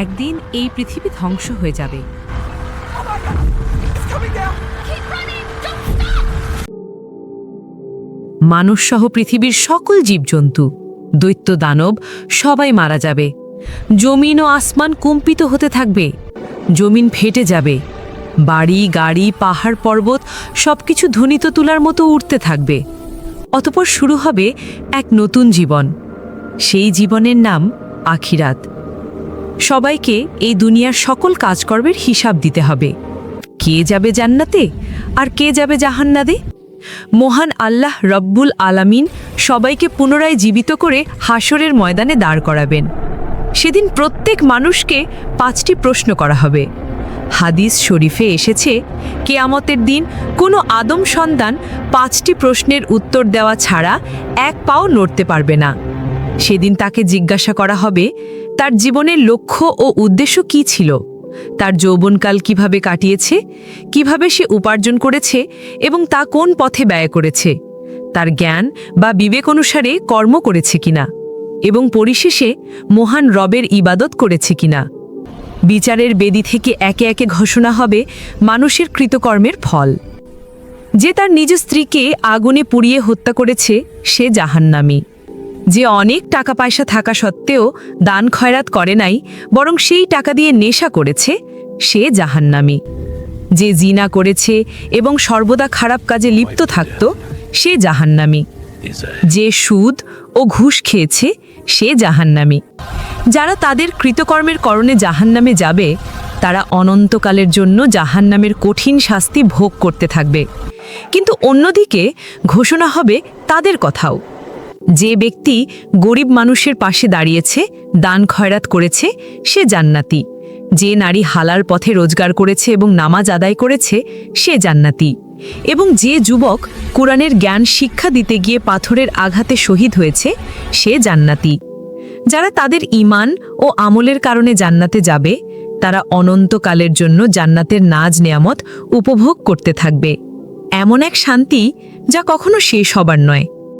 একদিন এই পৃথিবী ধ্বংস হয়ে যাবে। মানুষসহ পৃথিবীর সকল জীবজন্তু, দৈত্য দানব, সবাই মারা যাবে। জমিন ও আসমান কম্পিত হতে থাকবে। জমিন ফেটে যাবে। বাড়ি, গাড়ি, পাহাড়, পর্বত সবকিছু ধ্বনিত তুলার মতো উঠতে থাকবে। অতপর শুরু হবে এক নতুন জীবন। সেই জীবনের নাম আখিরাত। সবাইকে এই দুনিয়ার সকল কাজকর্মের হিসাব দিতে হবে। কে যাবে জান্নাতে আর কে যাবে জাহান্নাদে? মহান আল্লাহ রব্বুল আলামিন সবাইকে পুনরায় জীবিত করে হাসরের ময়দানে দাঁড় করাবেন। সেদিন প্রত্যেক মানুষকে পাঁচটি প্রশ্ন করা হবে। হাদিস শরীফে এসেছে, কেয়ামতের দিন কোনো আদম সন্তান পাঁচটি প্রশ্নের উত্তর দেওয়া ছাড়া এক পাও নড়তে পারবে না। সেদিন তাকে জিজ্ঞাসা করা হবে তার জীবনের লক্ষ্য ও উদ্দেশ্য কী ছিল? তার যৌবনকাল কীভাবে কাটিয়েছে? কীভাবে সে উপার্জন করেছে? এবং তা কোন পথে ব্যয় করেছে? তার জ্ঞান বা বিবেক অনুসারে কর্ম করেছে কিনা? এবং পরিশেষে মহান রবের ইবাদত করেছে কিনা? বিচারের বেদি থেকে একে একে ঘোষণা হবে মানুষের কৃতকর্মের ফল। যে তার নিজ স্ত্রীকে আগুনে পুড়িয়ে হত্যা করেছে, সে জাহান্নামী। যে অনেক টাকা পয়সা থাকা সত্ত্বেও দান খয়রাত করে নাই, বরং সেই টাকা দিয়ে নেশা করেছে, সে জাহান্নামী। যে জিনা করেছে এবং সর্বদা খারাপ কাজে লিপ্ত থাকত, সে জাহান্নামী। যে সুদ ও ঘুষ খেয়েছে, সে জাহান্নামী। যারা তাদের কৃতকর্মের করণে জাহান্নামে যাবে, তারা অনন্তকালের জন্য জাহান্নামের কঠিন শাস্তি ভোগ করতে থাকবে। কিন্তু অন্যদিকে ঘোষণা হবে তাদের কথাও। যে ব্যক্তি গরিব মানুষের পাশে দাঁড়িয়েছে, দান খয়রাত করেছে, সে জান্নাতি। যে নারী হালার পথে রোজগার করেছে এবং নামাজ আদায় করেছে, সে জান্নাতি। এবং যে যুবক কোরআনের জ্ঞান শিক্ষা দিতে গিয়ে পাথরের আঘাতে শহীদ হয়েছে, সে জান্নাতি। যারা তাদের ইমান ও আমলের কারণে জান্নাতে যাবে, তারা অনন্তকালের জন্য জান্নাতের নাজ নেয়ামত উপভোগ করতে থাকবে। এমন এক শান্তি যা কখনো শেষ হবার নয়।